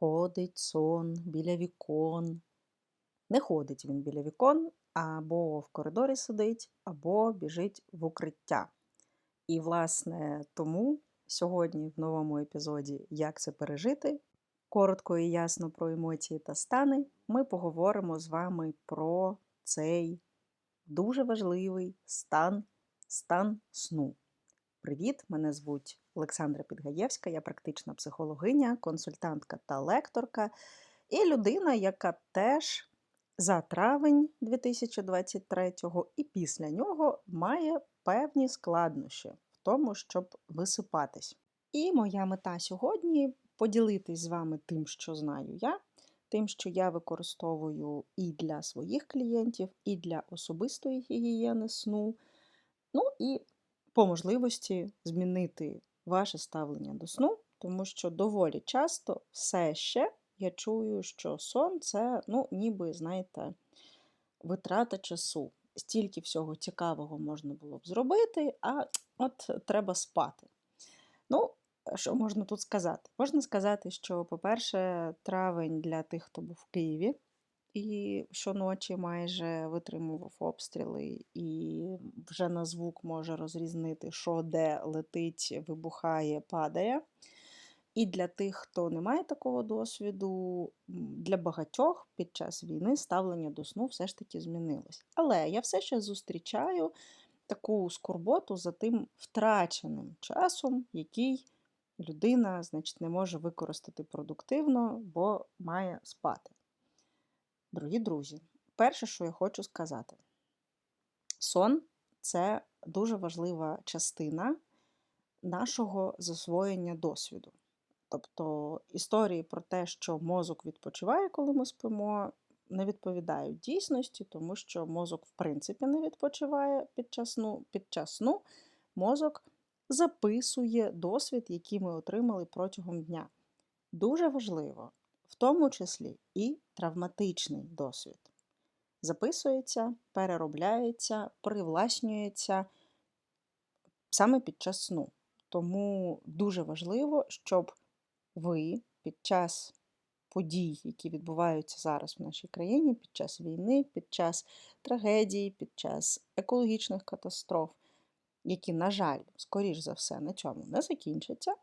Ходить сон біля вікон. Не ходить він біля вікон, або в коридорі сидить, або біжить в укриття. І, власне, тому сьогодні в новому епізоді Як це пережити? Коротко і ясно про емоції та стани, ми поговоримо з вами про цей дуже важливий стан, стан сну. Привіт! Мене звуть Олександра Підгаєвська, я практична психологиня, консультантка та лекторка, і людина, яка теж за травень 2023 і після нього має певні складнощі в тому, щоб висипатись. І моя мета сьогодні поділитись з вами тим, що знаю я, тим, що я використовую і для своїх клієнтів, і для особистої гігієни сну. Ну і по можливості змінити ваше ставлення до сну, тому що доволі часто все ще я чую, що сон це, ну, ніби, знаєте, витрата часу. Стільки всього цікавого можна було б зробити, а от треба спати. Ну, що можна тут сказати? Можна сказати, що, по-перше, травень для тих, хто був в Києві, і щоночі майже витримував обстріли, і вже на звук може розрізнити, що де летить, вибухає, падає. І для тих, хто не має такого досвіду, для багатьох під час війни ставлення до сну все ж таки змінилось. Але я все ще зустрічаю таку скорботу за тим втраченим часом, який людина значить, не може використати продуктивно, бо має спати. Дорогі друзі, перше, що я хочу сказати: сон це дуже важлива частина нашого засвоєння досвіду. Тобто історії про те, що мозок відпочиває, коли ми спимо, не відповідають дійсності, тому що мозок, в принципі, не відпочиває під час сну. Під час сну мозок записує досвід, який ми отримали протягом дня. Дуже важливо, в тому числі і травматичний досвід. Записується, переробляється, привласнюється саме під час сну. Тому дуже важливо, щоб ви під час подій, які відбуваються зараз в нашій країні, під час війни, під час трагедій, під час екологічних катастроф, які, на жаль, скоріш за все, на цьому не закінчаться,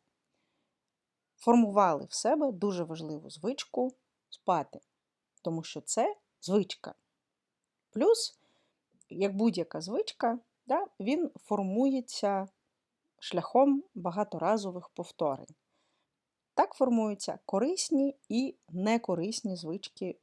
формували в себе дуже важливу звичку спати. Тому що це звичка. Плюс, як будь-яка звичка, да, він формується шляхом багаторазових повторень. Так формуються корисні і некорисні звички.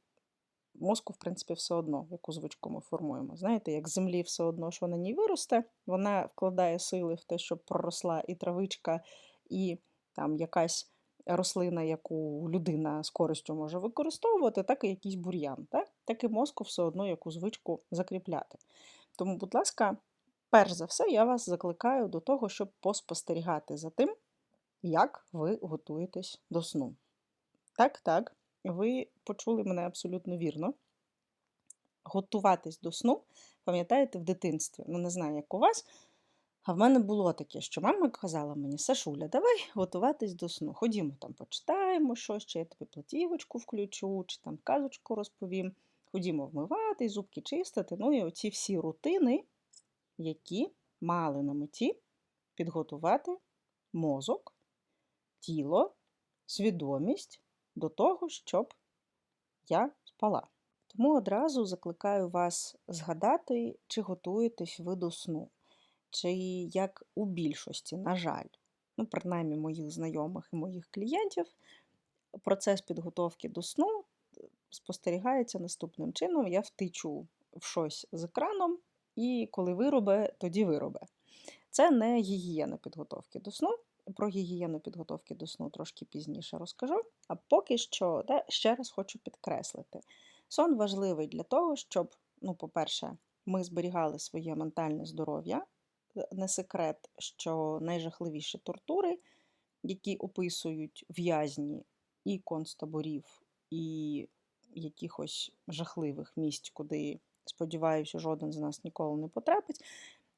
Мозку, в принципі, все одно, яку звичку ми формуємо. Знаєте, як землі все одно, що на ній виросте, вона вкладає сили в те, щоб проросла і травичка, і там якась рослина, яку людина з користю може використовувати, так і якийсь бур'ян. Так? так і мозку все одно яку звичку закріпляти. Тому, будь ласка, перш за все, я вас закликаю до того, щоб поспостерігати за тим, як ви готуєтесь до сну. Так, так, ви почули мене абсолютно вірно. Готуватись до сну, пам'ятаєте, в дитинстві. Ну, не знаю, як у вас. А в мене було таке, що мама казала мені, Сашуля, давай готуватись до сну. Ходімо там, почитаємо щось, чи я тобі платівочку включу, чи там казочку розповім. Ходімо вмивати, зубки чистити. Ну і оці всі рутини, які мали на меті підготувати мозок тіло, свідомість до того, щоб я спала. Тому одразу закликаю вас згадати, чи готуєтесь ви до сну, чи як у більшості, на жаль, ну, принаймні моїх знайомих і моїх клієнтів, процес підготовки до сну спостерігається наступним чином: я втичу в щось з екраном, і коли виробе, тоді виробе. Це не гігієна підготовки до сну. Про гігієну підготовки до сну трошки пізніше розкажу. А поки що де, ще раз хочу підкреслити: сон важливий для того, щоб, ну, по-перше, ми зберігали своє ментальне здоров'я. Не секрет, що найжахливіші тортури, які описують в'язні і концтаборів, і якихось жахливих місць, куди, сподіваюся, жоден з нас ніколи не потрапить,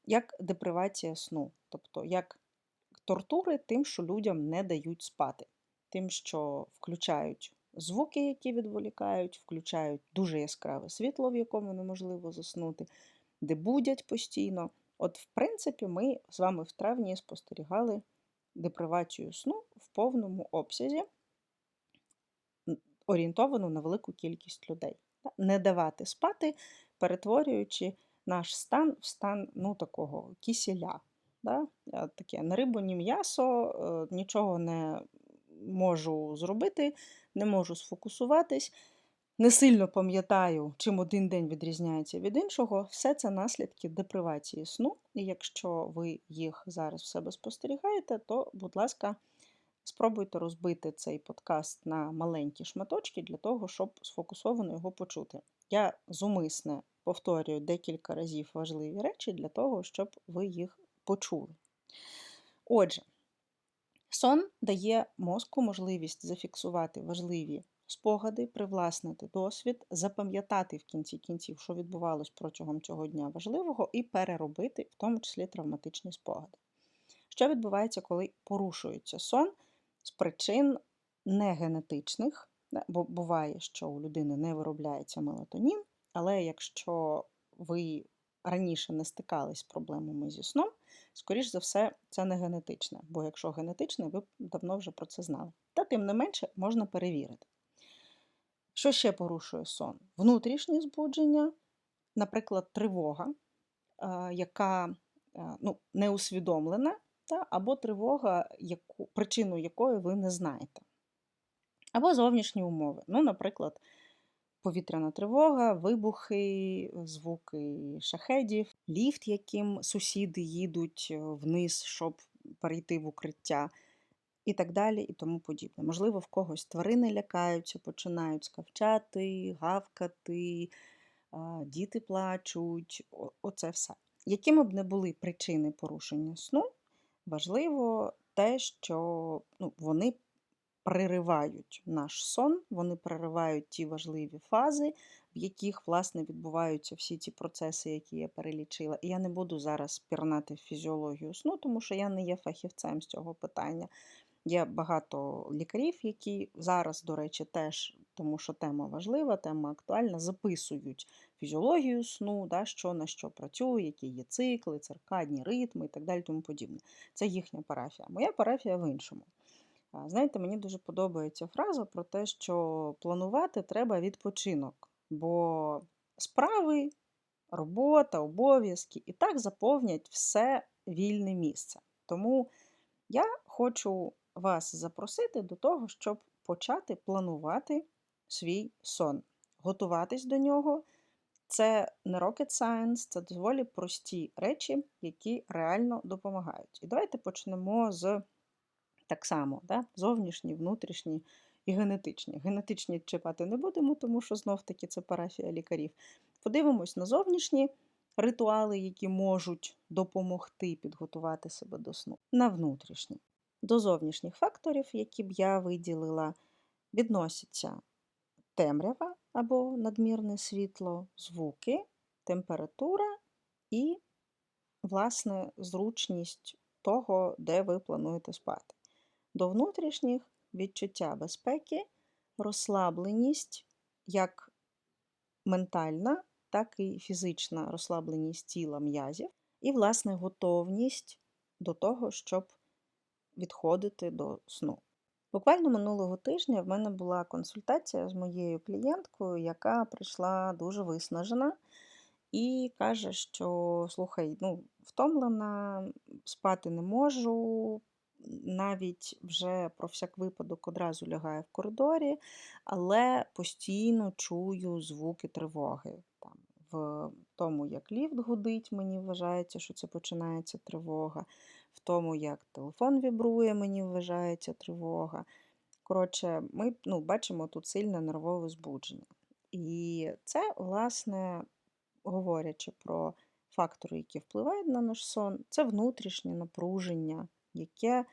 як депривація сну. Тобто, як тортури тим, що людям не дають спати, тим, що включають звуки, які відволікають, включають дуже яскраве світло, в якому неможливо заснути, де будять постійно. От, в принципі, ми з вами в травні спостерігали депривацію сну в повному обсязі, орієнтовану на велику кількість людей. Не давати спати, перетворюючи наш стан в стан ну, такого кісіля. Да? Таке не рибу, ні м'ясо, е, нічого не можу зробити, не можу сфокусуватись, не сильно пам'ятаю, чим один день відрізняється від іншого. Все це наслідки депривації сну. І якщо ви їх зараз в себе спостерігаєте, то, будь ласка, спробуйте розбити цей подкаст на маленькі шматочки для того, щоб сфокусовано його почути. Я зумисне повторюю декілька разів важливі речі для того, щоб ви їх почули. Отже, сон дає мозку можливість зафіксувати важливі спогади, привласнити досвід, запам'ятати в кінці кінців, що відбувалось протягом цього дня важливого, і переробити, в тому числі травматичні спогади. Що відбувається, коли порушується сон з причин негенетичних, бо буває, що у людини не виробляється мелатонін, але якщо ви раніше не стикались з проблемами зі сном, скоріш за все, це не генетичне, бо якщо генетичне, ви давно вже про це знали. Та тим не менше можна перевірити. Що ще порушує сон? Внутрішнє збудження, наприклад, тривога, яка ну, не усвідомлена, та, або тривога, яку, причину якої ви не знаєте. Або зовнішні умови. Ну, Наприклад, повітряна тривога, вибухи, звуки шахедів, ліфт, яким сусіди їдуть е, вниз, щоб перейти в укриття, і так далі, і тому подібне. Можливо, в когось тварини лякаються, починають скавчати, гавкати, діти плачуть, оце все. Якими б не були причини порушення сну, важливо те, що ну, вони переривають наш сон, вони переривають ті важливі фази, в яких, власне, відбуваються всі ці процеси, які я перелічила. І я не буду зараз пірнати в фізіологію сну, тому що я не є фахівцем з цього питання. Є багато лікарів, які зараз, до речі, теж, тому що тема важлива, тема актуальна, записують фізіологію сну, да, що на що працює, які є цикли, циркадні ритми і так далі. тому подібне. Це їхня парафія. Моя парафія в іншому. Знаєте, мені дуже подобається фраза про те, що планувати треба відпочинок, бо справи, робота, обов'язки і так заповнять все вільне місце. Тому я хочу вас запросити до того, щоб почати планувати свій сон, готуватись до нього. Це не rocket science, це доволі прості речі, які реально допомагають. І давайте почнемо з так само, да? зовнішні, внутрішні і генетичні. Генетичні чіпати не будемо, тому що знов-таки це парафія лікарів. Подивимось на зовнішні ритуали, які можуть допомогти підготувати себе до сну, на внутрішні. До зовнішніх факторів, які б я виділила, відносяться темрява або надмірне світло, звуки, температура і, власне, зручність того, де ви плануєте спати. До внутрішніх відчуття безпеки, розслабленість як ментальна, так і фізична розслабленість тіла м'язів, і, власне, готовність до того, щоб відходити до сну. Буквально минулого тижня в мене була консультація з моєю клієнткою, яка прийшла дуже виснажена і каже, що слухай, ну, втомлена, спати не можу, навіть вже про всяк випадок одразу лягає в коридорі, але постійно чую звуки тривоги. Там, В тому, як ліфт гудить, мені вважається, що це починається тривога, в тому, як телефон вібрує, мені вважається тривога. Коротше, ми ну, бачимо тут сильне нервове збудження. І це, власне, говорячи про фактори, які впливають на наш сон, це внутрішнє напруження, яке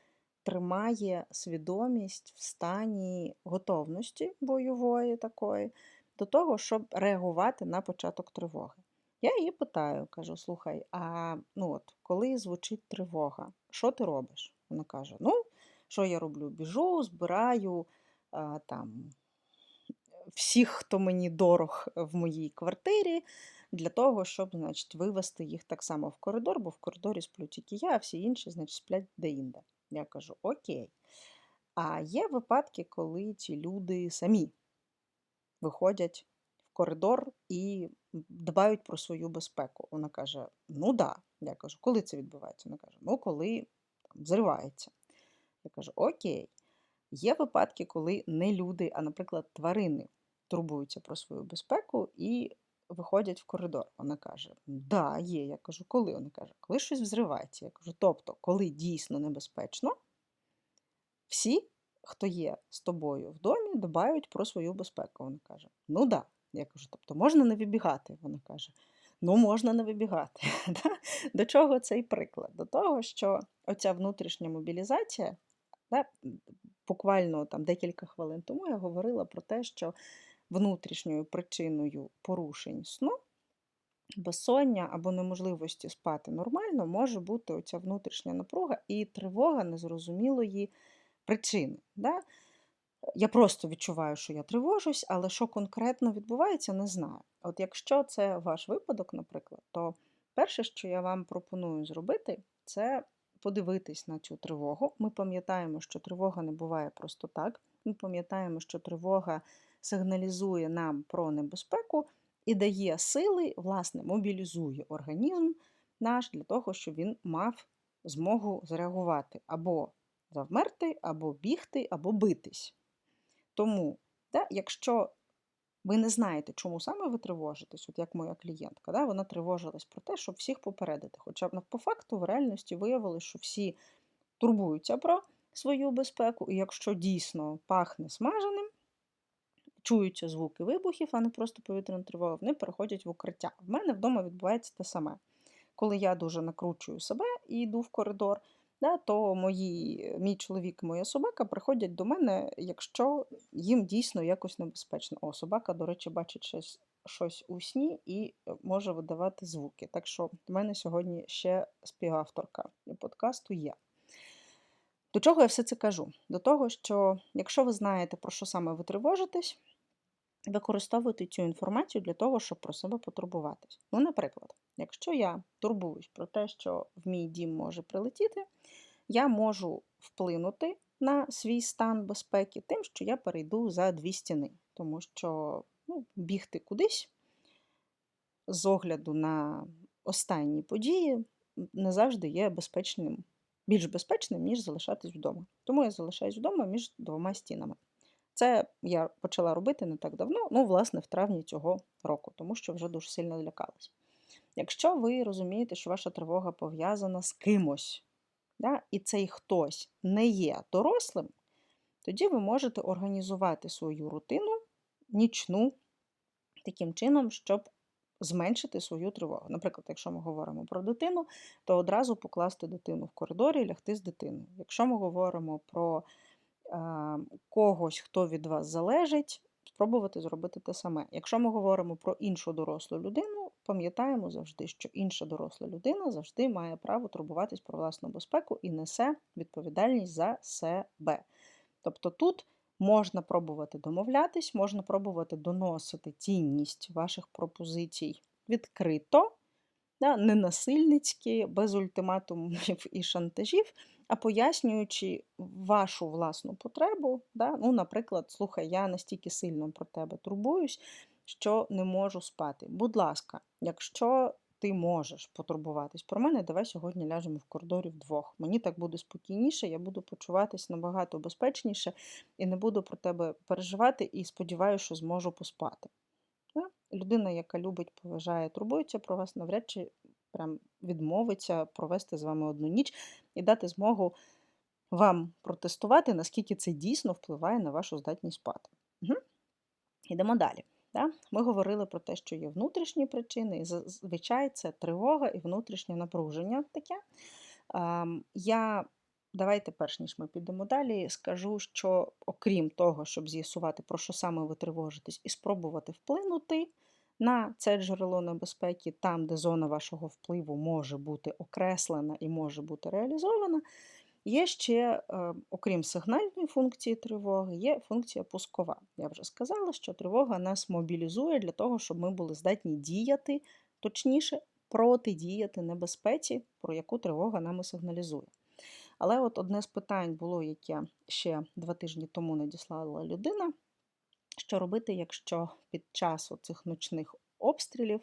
тримає свідомість в стані готовності бойової такої, до того, щоб реагувати на початок тривоги. Я її питаю, кажу: слухай, а ну от, коли звучить тривога, що ти робиш? Вона каже: Ну, що я роблю? Біжу, збираю а, там всіх, хто мені дорог в моїй квартирі, для того, щоб, значить, вивести їх так само в коридор, бо в коридорі сплю тільки я, а всі інші, значить, сплять де-інде. Я кажу: Окей. А є випадки, коли ці люди самі виходять коридор і дбають про свою безпеку. Вона каже: Ну да. Я кажу, коли це відбувається? Вона каже, ну коли там, зривається. Я кажу, окей. Є випадки, коли не люди, а, наприклад, тварини турбуються про свою безпеку і виходять в коридор. Вона каже: Да, є. Я кажу, коли? Вона каже, коли щось взривається. Я кажу, тобто, коли дійсно небезпечно, всі, хто є з тобою в домі, дбають про свою безпеку. Вона каже: Ну да. Я кажу, тобто можна не вибігати. Вона каже: Ну, можна не вибігати. До чого цей приклад? До того, що оця внутрішня мобілізація, буквально там декілька хвилин тому я говорила про те, що внутрішньою причиною порушень сну, безсоння або неможливості спати нормально, може бути оця внутрішня напруга і тривога незрозумілої причини. Да? Я просто відчуваю, що я тривожусь, але що конкретно відбувається, не знаю. От якщо це ваш випадок, наприклад, то перше, що я вам пропоную зробити, це подивитись на цю тривогу. Ми пам'ятаємо, що тривога не буває просто так. Ми пам'ятаємо, що тривога сигналізує нам про небезпеку і дає сили, власне, мобілізує організм наш для того, щоб він мав змогу зреагувати або завмерти, або бігти, або битись. Тому, да, якщо ви не знаєте, чому саме ви тривожитесь, от як моя клієнтка, да, вона тривожилась про те, щоб всіх попередити. Хоча б по факту в реальності виявилось, що всі турбуються про свою безпеку, і якщо дійсно пахне смаженим, чуються звуки вибухів, а не просто повітряна тривога, вони переходять в укриття. В мене вдома відбувається те саме. Коли я дуже накручую себе і йду в коридор, да, то мої, мій чоловік і моя собака приходять до мене, якщо їм дійсно якось небезпечно. О, собака, до речі, бачить щось щось у сні і е, може видавати звуки. Так що в мене сьогодні ще співавторка подкасту є. До чого я все це кажу? До того, що якщо ви знаєте, про що саме ви тривожитесь, використовуйте цю інформацію для того, щоб про себе потурбуватись. Ну, наприклад, якщо я турбуюсь про те, що в мій дім може прилетіти, я можу вплинути на свій стан безпеки тим, що я перейду за дві стіни, тому що ну, бігти кудись з огляду на останні події не завжди є безпечним, більш безпечним, ніж залишатись вдома. Тому я залишаюсь вдома між двома стінами. Це я почала робити не так давно, ну, власне, в травні цього року, тому що вже дуже сильно злякалась. Якщо ви розумієте, що ваша тривога пов'язана з кимось, да, і цей хтось не є дорослим, тоді ви можете організувати свою рутину нічну таким чином, щоб зменшити свою тривогу. Наприклад, якщо ми говоримо про дитину, то одразу покласти дитину в коридорі і лягти з дитиною. Якщо ми говоримо про когось, хто від вас залежить, спробувати зробити те саме. Якщо ми говоримо про іншу дорослу людину, пам'ятаємо завжди, що інша доросла людина завжди має право турбуватись про власну безпеку і несе відповідальність за себе. Тобто тут можна пробувати домовлятись, можна пробувати доносити цінність ваших пропозицій відкрито, да, ненасильницьки, без ультиматумів і шантажів а пояснюючи вашу власну потребу, да? ну, наприклад, слухай, я настільки сильно про тебе турбуюсь, що не можу спати. Будь ласка, якщо ти можеш потурбуватись про мене, давай сьогодні ляжемо в коридорі вдвох. Мені так буде спокійніше, я буду почуватись набагато безпечніше і не буду про тебе переживати і сподіваюся, що зможу поспати. Людина, яка любить, поважає, турбується про вас, навряд чи прям відмовиться провести з вами одну ніч і дати змогу вам протестувати, наскільки це дійсно впливає на вашу здатність спати. Угу. Йдемо далі. Да? Ми говорили про те, що є внутрішні причини, і зазвичай це тривога і внутрішнє напруження таке. Я Давайте, перш ніж ми підемо далі, скажу, що окрім того, щоб з'ясувати, про що саме ви тривожитесь, і спробувати вплинути на це джерело небезпеки, там, де зона вашого впливу може бути окреслена і може бути реалізована, Є ще, е, окрім сигнальної функції тривоги, є функція пускова. Я вже сказала, що тривога нас мобілізує для того, щоб ми були здатні діяти, точніше, протидіяти небезпеці, про яку тривога нам і сигналізує. Але от одне з питань було, яке ще два тижні тому надіслала людина: що робити, якщо під час цих ночних обстрілів,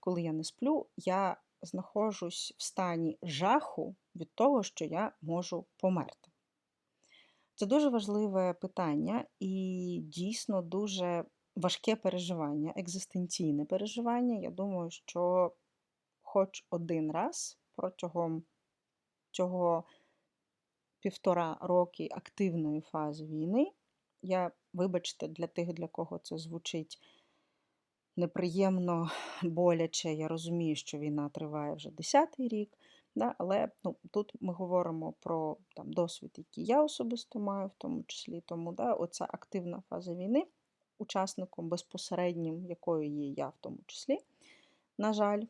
коли я не сплю, я знаходжусь в стані жаху від того, що я можу померти. Це дуже важливе питання і дійсно дуже важке переживання, екзистенційне переживання. Я думаю, що хоч один раз протягом цього півтора роки активної фази війни, я, вибачте, для тих, для кого це звучить неприємно, боляче. Я розумію, що війна триває вже 10-й рік. Да? Але ну, тут ми говоримо про там, досвід, який я особисто маю, в тому числі тому, да, оця активна фаза війни, учасником безпосереднім, якою є я в тому числі, на жаль.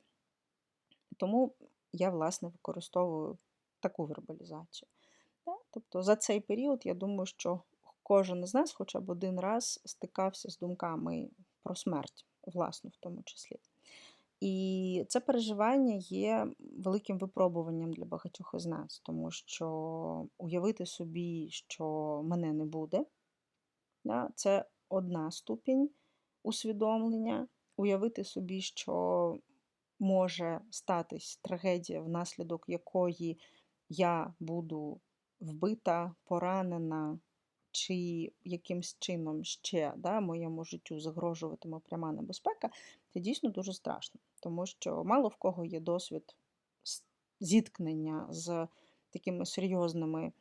Тому я, власне, використовую таку вербалізацію. Тобто за цей період, я думаю, що кожен з нас хоча б один раз стикався з думками про смерть, власну, в тому числі. І це переживання є великим випробуванням для багатьох із нас, тому що уявити собі, що мене не буде, це одна ступінь усвідомлення. Уявити собі, що може статись трагедія, внаслідок якої я буду вбита, поранена, чи якимсь чином ще да, моєму життю загрожуватиме пряма небезпека, це дійсно дуже страшно, тому що мало в кого є досвід зіткнення з такими серйозними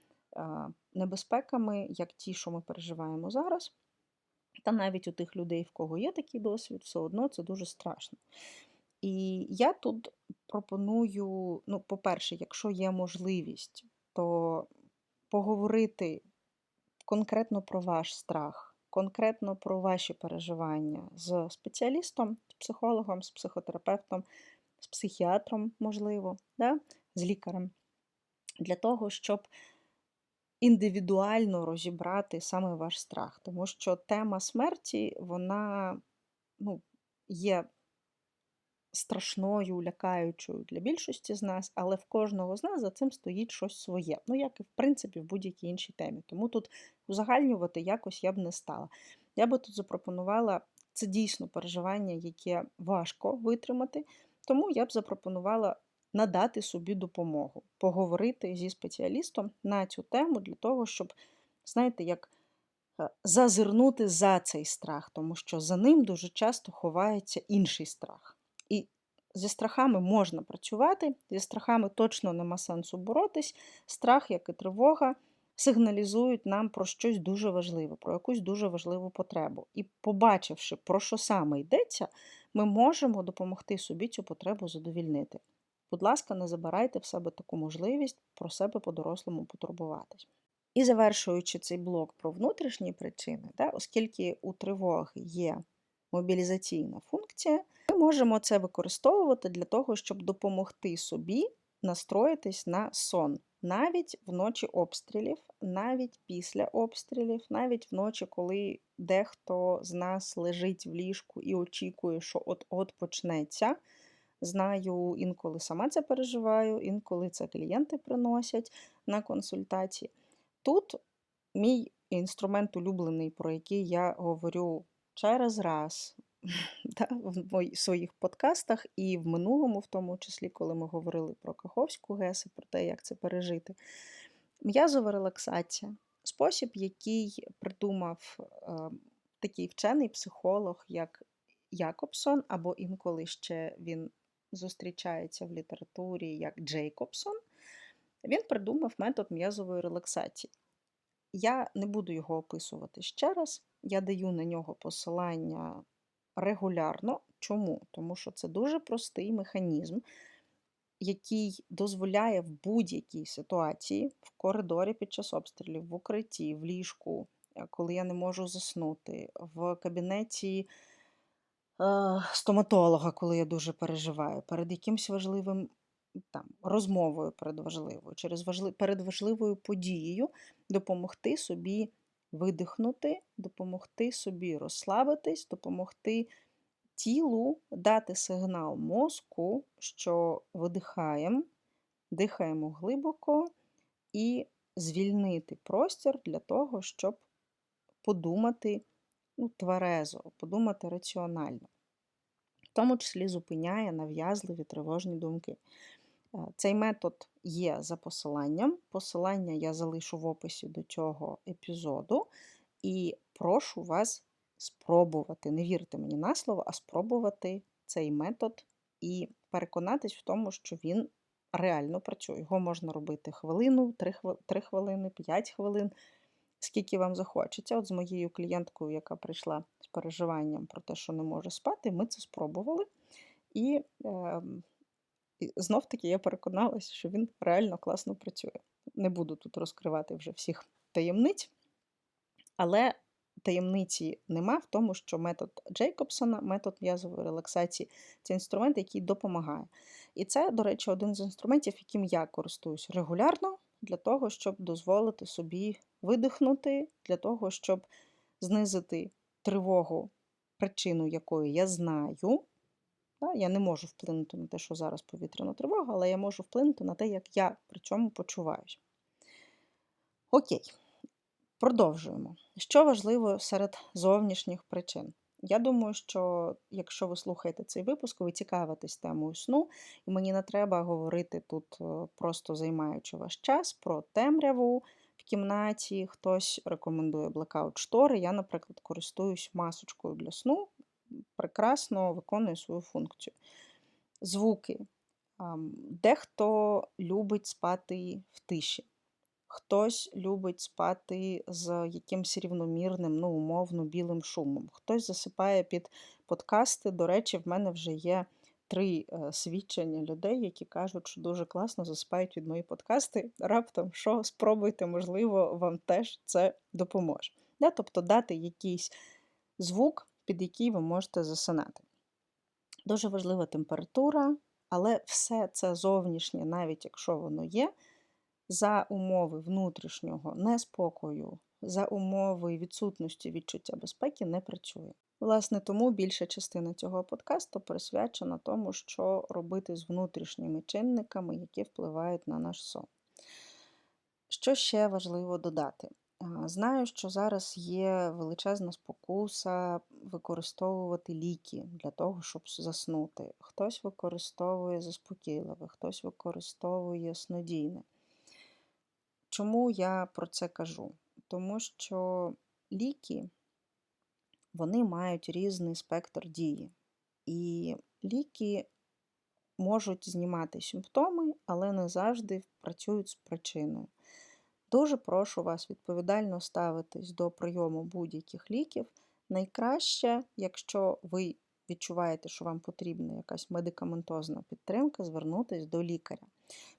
небезпеками, як ті, що ми переживаємо зараз. Та навіть у тих людей, в кого є такий досвід, все одно це дуже страшно. І я тут пропоную, ну, по-перше, якщо є можливість, то поговорити конкретно про ваш страх, конкретно про ваші переживання з спеціалістом, з психологом, з психотерапевтом, з психіатром, можливо, да? з лікарем, для того, щоб індивідуально розібрати саме ваш страх. Тому що тема смерті, вона ну, є страшною, лякаючою для більшості з нас, але в кожного з нас за цим стоїть щось своє. Ну, як і в принципі в будь-якій іншій темі. Тому тут узагальнювати якось я б не стала. Я би тут запропонувала це дійсно переживання, яке важко витримати, тому я б запропонувала надати собі допомогу, поговорити зі спеціалістом на цю тему для того, щоб, знаєте, як. Е, зазирнути за цей страх, тому що за ним дуже часто ховається інший страх. Зі страхами можна працювати, зі страхами точно нема сенсу боротись. Страх, як і тривога, сигналізують нам про щось дуже важливе, про якусь дуже важливу потребу. І, побачивши, про що саме йдеться, ми можемо допомогти собі цю потребу задовільнити. Будь ласка, не забирайте в себе таку можливість про себе по-дорослому потурбуватись. І завершуючи цей блок про внутрішні причини, да, оскільки у тривоги є мобілізаційна функція, ми можемо це використовувати для того, щоб допомогти собі настроїтись на сон. Навіть вночі обстрілів, навіть після обстрілів, навіть вночі, коли дехто з нас лежить в ліжку і очікує, що от-от почнеться. Знаю, інколи сама це переживаю, інколи це клієнти приносять на консультації. Тут мій інструмент улюблений, про який я говорю через раз да, в своїх подкастах і в минулому, в тому числі, коли ми говорили про Каховську ГЕС і про те, як це пережити. М'язова релаксація спосіб, який придумав е, такий вчений психолог, як Якобсон, або інколи ще він зустрічається в літературі як Джейкобсон, він придумав метод м'язової релаксації. Я не буду його описувати ще раз, я даю на нього посилання регулярно. Чому? Тому що це дуже простий механізм, який дозволяє в будь-якій ситуації, в коридорі під час обстрілів, в укритті, в ліжку, е, коли я не можу заснути, в кабінеті е, стоматолога, коли я дуже переживаю, перед якимось важливим там, розмовою перед важливою, через важли... перед важливою подією допомогти собі видихнути, допомогти собі розслабитись, допомогти тілу дати сигнал мозку, що видихаємо, дихаємо глибоко і звільнити простір для того, щоб подумати ну, тверезо, подумати раціонально. В тому числі зупиняє нав'язливі тривожні думки. Е, цей метод є за посиланням. Посилання я залишу в описі до цього епізоду. І прошу вас спробувати, не вірте мені на слово, а спробувати цей метод і переконатись в тому, що він реально працює. Його можна робити хвилину, 3 хвилини, 5 хвилин, скільки вам захочеться. От з моєю клієнткою, яка прийшла з переживанням про те, що не може спати, ми це спробували. І е, знов-таки я переконалася, що він реально класно працює. Не буду тут розкривати вже всіх таємниць, але таємниці нема в тому, що метод Джейкобсона, метод м'язової релаксації це інструмент, який допомагає. І це, до речі, один з інструментів, яким я користуюсь регулярно, для того, щоб дозволити собі видихнути, для того, щоб знизити тривогу, причину якої я знаю. Я не можу вплинути на те, що зараз повітряна тривога, але я можу вплинути на те, як я при цьому почуваюся. Окей. Продовжуємо. Що важливо серед зовнішніх причин? Я думаю, що якщо ви слухаєте цей випуск, ви цікавитесь темою сну, і мені не треба говорити тут, е, просто займаючи ваш час, про темряву в кімнаті. Хтось рекомендує блекаут штори. Я, наприклад, користуюсь масочкою для сну, прекрасно виконує свою функцію. Звуки. Дехто любить спати в тиші. Хтось любить спати з якимось рівномірним, ну, умовно, білим шумом. Хтось засипає під подкасти. До речі, в мене вже є три е, свідчення людей, які кажуть, що дуже класно засипають від мої подкасти. Раптом що, спробуйте, можливо, вам теж це допоможе. Да? Тобто дати якийсь звук, під який ви можете засинати. Дуже важлива температура, але все це зовнішнє, навіть якщо воно є за умови внутрішнього неспокою, за умови відсутності відчуття безпеки не працює. Власне, тому більша частина цього подкасту присвячена тому, що робити з внутрішніми чинниками, які впливають на наш сон. Що ще важливо додати? Знаю, що зараз є величезна спокуса використовувати ліки для того, щоб заснути. Хтось використовує заспокійливе, хтось використовує снодійне. Чому я про це кажу? Тому що ліки вони мають різний спектр дії. І ліки можуть знімати симптоми, але не завжди працюють з причиною. Дуже прошу вас відповідально ставитись до прийому будь-яких ліків. Найкраще, якщо ви відчуваєте, що вам потрібна якась медикаментозна підтримка, звернутися до лікаря.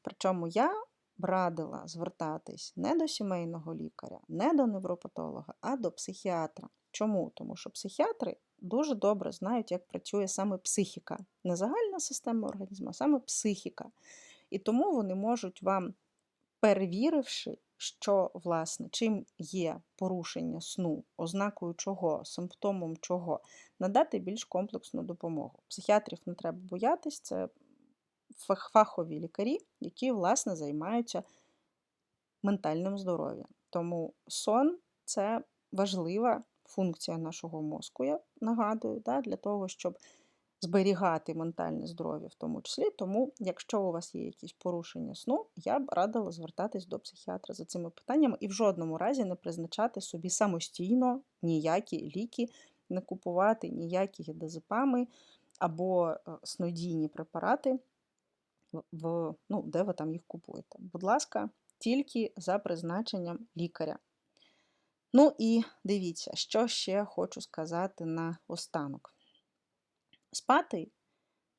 Причому я б радила звертатись не до сімейного лікаря, не до невропатолога, а до психіатра. Чому? Тому що психіатри дуже добре знають, як працює саме психіка. Не загальна система організму, а саме психіка. І тому вони можуть вам, перевіривши, що, власне, чим є порушення сну, ознакою чого, симптомом чого, надати більш комплексну допомогу. Психіатрів не треба боятись, це фахові лікарі, які, власне, займаються ментальним здоров'ям. Тому сон це важлива функція нашого мозку, я нагадую, да, для того, щоб зберігати ментальне здоров'я в тому числі. Тому, якщо у вас є якісь порушення сну, я б радила звертатись до психіатра за цими питаннями і в жодному разі не призначати собі самостійно ніякі ліки, не купувати ніякі гідозепами або е, снодійні препарати в, ну, де ви там їх купуєте. Будь ласка, тільки за призначенням лікаря. Ну і дивіться, що ще хочу сказати на останок. Спати,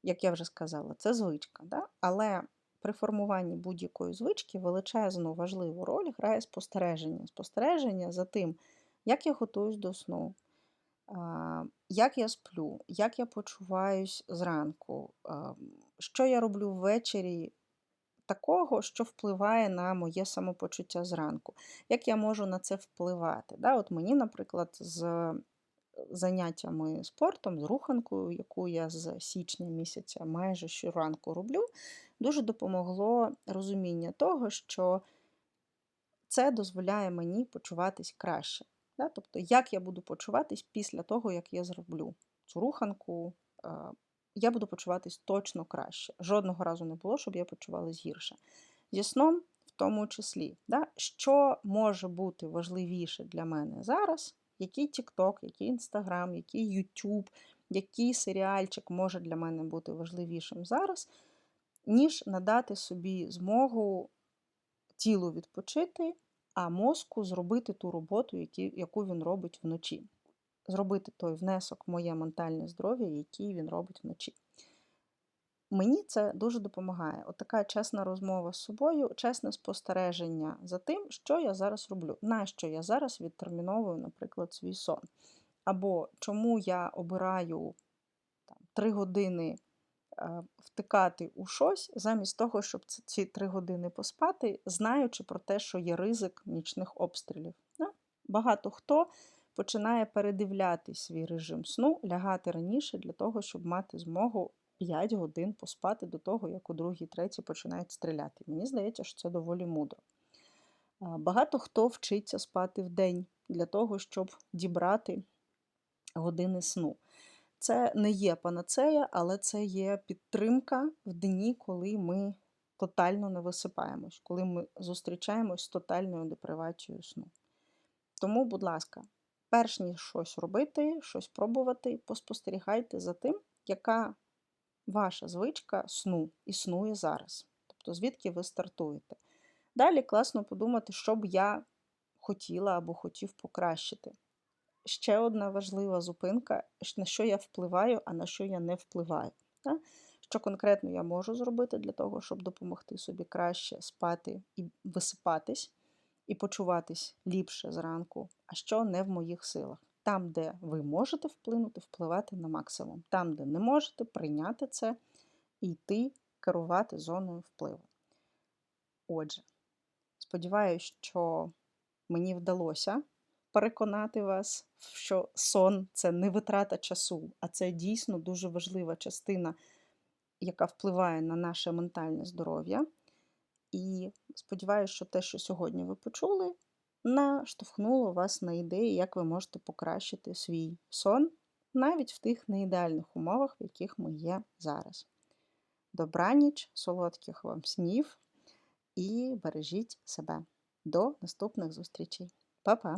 як я вже сказала, це звичка, да? але при формуванні будь-якої звички величезну важливу роль грає спостереження. Спостереження за тим, як я готуюсь до сну, як я сплю, як я почуваюсь зранку, що я роблю ввечері такого, що впливає на моє самопочуття зранку. Як я можу на це впливати? Да? От Мені, наприклад, з заняттями спортом, з руханкою, яку я з січня місяця майже щоранку роблю, дуже допомогло розуміння того, що це дозволяє мені почуватись краще. Да? Тобто, як я буду почуватись після того, як я зроблю цю руханку, я буду почуватись точно краще. Жодного разу не було, щоб я почувалась гірше. Зі сном, в тому числі, Да? що може бути важливіше для мене зараз, який TikTok, який Instagram, який YouTube, який серіальчик може для мене бути важливішим зараз, ніж надати собі змогу тілу відпочити, а мозку зробити ту роботу, яку він робить вночі. Зробити той внесок в моє ментальне здоров'я, який він робить вночі. Мені це дуже допомагає. От така чесна розмова з собою, чесне спостереження за тим, що я зараз роблю, на що я зараз відтерміновую, наприклад, свій сон. Або чому я обираю там, 3 години Е, втикати у щось, замість того, щоб ці три години поспати, знаючи про те, що є ризик нічних обстрілів. Багато хто починає передивляти свій режим сну, лягати раніше для того, щоб мати змогу 5 годин поспати до того, як у другій, третій починають стріляти. Мені здається, що це доволі мудро. Багато хто вчиться спати в день для того, щоб дібрати години сну. Це не є панацея, але це є підтримка в дні, коли ми тотально не висипаємось, коли ми зустрічаємось з тотальною депривацією сну. Тому, будь ласка, перш ніж щось робити, щось пробувати, поспостерігайте за тим, яка ваша звичка сну існує зараз. Тобто, звідки ви стартуєте. Далі класно подумати, що б я хотіла або хотів покращити ще одна важлива зупинка, на що я впливаю, а на що я не впливаю. Що конкретно я можу зробити для того, щоб допомогти собі краще спати і висипатись, і почуватись ліпше зранку, а що не в моїх силах. Там, де ви можете вплинути, впливати на максимум. Там, де не можете, прийняти це і йти керувати зоною впливу. Отже, сподіваюся, що мені вдалося переконати вас, що сон це не витрата часу, а це дійсно дуже важлива частина, яка впливає на наше ментальне здоров'я. І сподіваюся, що те, що сьогодні ви почули, наштовхнуло вас на ідеї, як ви можете покращити свій сон навіть в тих неідеальних умовах, в яких ми є зараз. Добраніч, солодких вам снів і бережіть себе. До наступних зустрічей. Па-па!